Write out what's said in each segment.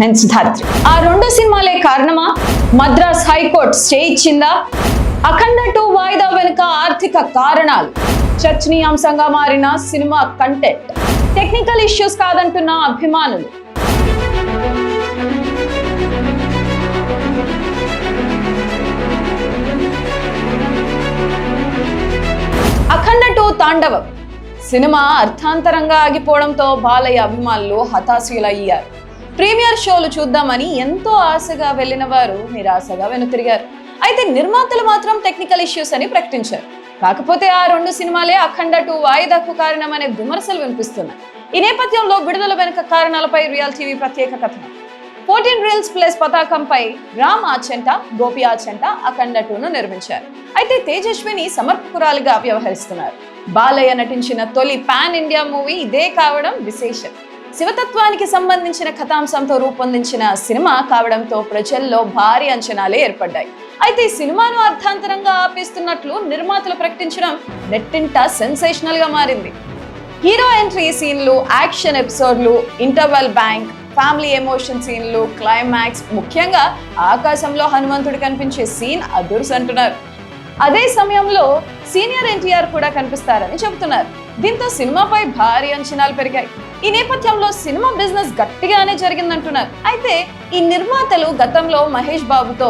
నేను సిద్ధార్థి. ఆ రెండు సినిమాలే కారణమా? మద్రాస్ హైకోర్టు స్టే ఇచ్చిందా? అఖండ టూ వాయిదా వెనుక ఆర్థిక కారణాలు. చర్చనీయాంశంగా మారిన సినిమా కంటెంట్ టెక్నికల్ ఇష్యూస్ కాదంటున్న అభిమానులు. అఖండ టూ తాండవం. సినిమా అర్థాంతరంగా ఆగిపోవడంతో బాలయ్య అభిమానులు హతాశులయ్యారు ప్రీమియర్ షోలు చూద్దామని ఎంతో ఆశగా వెళ్ళిన వారు నిరాశగా వెనుతిరిగారు. అయితే నిర్మాతలు మాత్రం టెక్నికల్ ఇష్యూస్ అని ప్రకటించారు. కాకపోతే ఆ రెండు సినిమాలే అఖండ టూ వాయిదాకు కారణమనే విమర్శలు వినిపిస్తున్నాయి. ఈ నేపథ్యంలో విడుదల వెనుక కారణాలపై రియల్ టీవీ ప్రత్యేక కథనం ఫోర్టీన్ రీల్స్ ప్లస్ పతాకంపై రామ్ ఆచంట గోపి ఆచంట అఖండ టూను నిర్మించారు. అయితే తేజస్విని సమర్పకురాలుగా వ్యవహరిస్తున్నారు. బాలయ్య నటించిన తొలి పాన్ ఇండియా మూవీ ఇదే కావడం విశేషం. శివతత్వానికి సంబంధించిన కథాంశంతో రూపొందించిన సినిమా కావడంతో ప్రజల్లో భారీ అంచనాలే ఏర్పడ్డాయి. అయితే ఈ సినిమాను అర్థాంతరంగా ఆపేస్తున్నట్లు నిర్మాతలు ప్రకటించడం నెట్టింట సెన్సేషనల్గా మారింది. హీరో ఎంట్రీ సీన్లు యాక్షన్ ఎపిసోడ్లు ఇంటర్వెల్ బ్యాంక్ ఫ్యామిలీ ఎమోషన్ సీన్లు క్లైమాక్స్ ముఖ్యంగా ఆకాశంలో హనుమంతుడు కనిపించే సీన్ అదుర్స్ అంటున్నారు. అదే సమయంలో సీనియర్ ఎన్టీఆర్ కూడా కనిపిస్తారని చెబుతున్నారు. దీంతో సినిమాపై భారీ అంచనాలు పెరిగాయి. ఈ నేపథ్యంలో సినిమా బిజినెస్ గట్టిగానే జరిగిందంటున్నారు. అయితే ఈ నిర్మాతలు గతంలో మహేష్ బాబుతో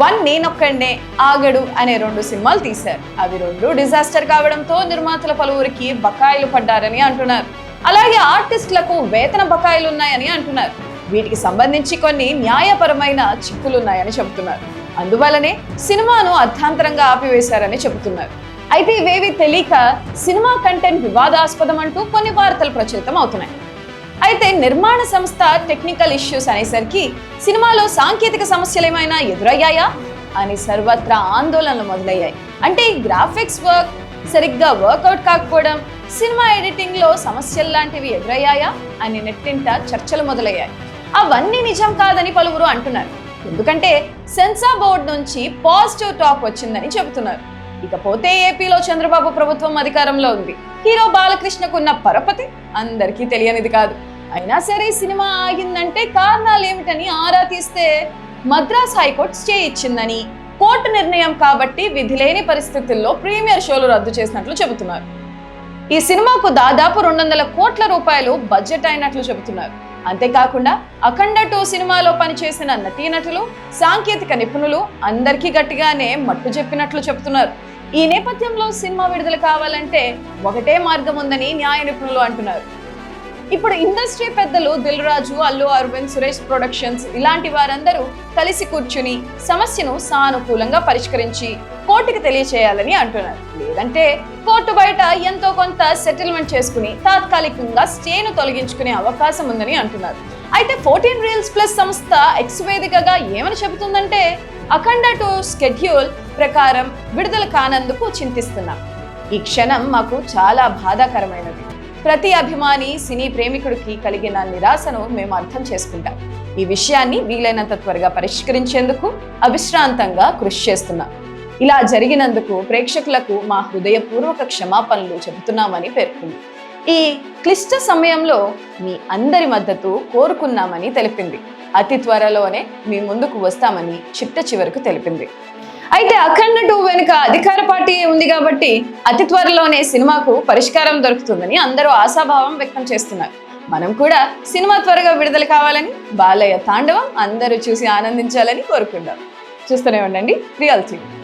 వన్ నేనొక్కడే ఆగడు అనే రెండు సినిమాలు తీశారు. అవి రెండు డిజాస్టర్ కావడంతో నిర్మాతల పలువురికి బకాయిలు పడ్డారని అంటున్నారు. అలాగే ఆర్టిస్టులకు వేతన బకాయిలు ఉన్నాయని అంటున్నారు. వీటికి సంబంధించి కొన్ని న్యాయపరమైన చిక్కులున్నాయని చెబుతున్నారు. అందువల్లనే సినిమాను అర్థాంతరంగా ఆపివేశారని చెబుతున్నారు. అయితే ఇవేవి తెలియక సినిమా కంటెంట్ వివాదాస్పదం అంటూ కొన్ని వార్తలు ప్రచురితం అవుతున్నాయి. అయితే నిర్మాణ సంస్థ టెక్నికల్ ఇష్యూస్ అనేసరికి సినిమాలో సాంకేతిక సమస్యలు ఏమైనా ఎదురయ్యాయా? అని సర్వత్రా ఆందోళనలు మొదలయ్యాయి. అంటే గ్రాఫిక్స్ వర్క్ సరిగ్గా వర్కౌట్ కాకపోవడం సినిమా ఎడిటింగ్లో సమస్యలు లాంటివి ఎదురయ్యాయా? అని నెట్టింట చర్చలు మొదలయ్యాయి. అవన్నీ నిజం కాదని పలువురు అంటున్నారు. ఎందుకంటే సెన్సార్ బోర్డు నుంచి పాజిటివ్ టాక్ వచ్చిందని చెబుతున్నారు. ఇకపోతే ఏపీలో చంద్రబాబు ప్రభుత్వం అధికారంలో ఉంది. హీరో బాలకృష్ణకున్న పరపతి అందరికీ తెలియనిది కాదు. అయినా సరే సినిమా ఆగిందంటే కారణాలు ఏమిటని ఆరా తీస్తే మద్రాస్ హైకోర్టు స్టే ఇచ్చిందని కోర్టు నిర్ణయం కాబట్టి విధి లేని పరిస్థితుల్లో ప్రీమియర్ షోలు రద్దు చేసినట్లు చెబుతున్నారు. ఈ సినిమాకు దాదాపు రెండు వందల కోట్ల రూపాయలు బడ్జెట్ అయినట్లు చెబుతున్నారు. అంతేకాకుండా అఖండ టూ సినిమాలో పనిచేసిన నటీనటులు సాంకేతిక నిపుణులు అందరికీ గట్టిగానే మట్టు చెప్పినట్లు చెబుతున్నారు. ఈ నేపథ్యంలో సినిమా విడుదల కావాలంటే ఒకటే మార్గం ఉందని న్యాయ నిపుణులు అంటున్నారు. ఇప్పుడు ఇండస్ట్రీ పెద్దలు దిల్ రాజు అల్లు అరవింద్ సురేష్ ప్రొడక్షన్స్ ఇలాంటి వారందరూ కలిసి కూర్చుని సమస్యను సానుకూలంగా పరిష్కరించి కోర్టుకి తెలియచేయాలని అంటున్నారు. లేదంటే కోర్టు బయట ఎంతో కొంత సెటిల్మెంట్ చేసుకుని తాత్కాలికంగా స్టేను తొలగించుకునే అవకాశం ఉందని అంటున్నారు. అయితే ఫోర్టీన్ రీల్స్ ప్లస్ సంస్థ ఎక్స్ వేదికగా ఏమని చెబుతుందంటే అఖండ టూ స్కెడ్యూల్ ప్రకారం విడుదల కానందుకు చింతిస్తున్నాం. ఈ క్షణం మాకు చాలా బాధాకరమైనది. ప్రతి అభిమాని సినీ ప్రేమికుడికి కలిగిన నిరాశను మేము అర్థం చేసుకుంటాం. ఈ విషయాన్ని వీలైనంత త్వరగా పరిష్కరించేందుకు అవిశ్రాంతంగా కృషి చేస్తున్నాం. ఇలా జరిగినందుకు ప్రేక్షకులకు మా హృదయపూర్వక క్షమాపణలు చెబుతున్నామని పేర్కొంది ఈ క్లిష్ట సమయంలో మీ అందరి మద్దతు కోరుకున్నామని తెలిపింది. అతి త్వరలోనే మీ ముందుకు వస్తామని చిట్ట చివరకు తెలిపింది. అయితే అఖండ టూ వెనుక అధికార పార్టీ ఉంది కాబట్టి అతి త్వరలోనే సినిమాకు పరిష్కారం దొరుకుతుందని అందరూ ఆశాభావం వ్యక్తం చేస్తున్నారు. మనం కూడా సినిమా త్వరగా విడుదల కావాలని బాలయ్య తాండవం అందరూ చూసి ఆనందించాలని కోరుకుందాం. చూస్తూనే ఉండండి రియల్ టీవీ.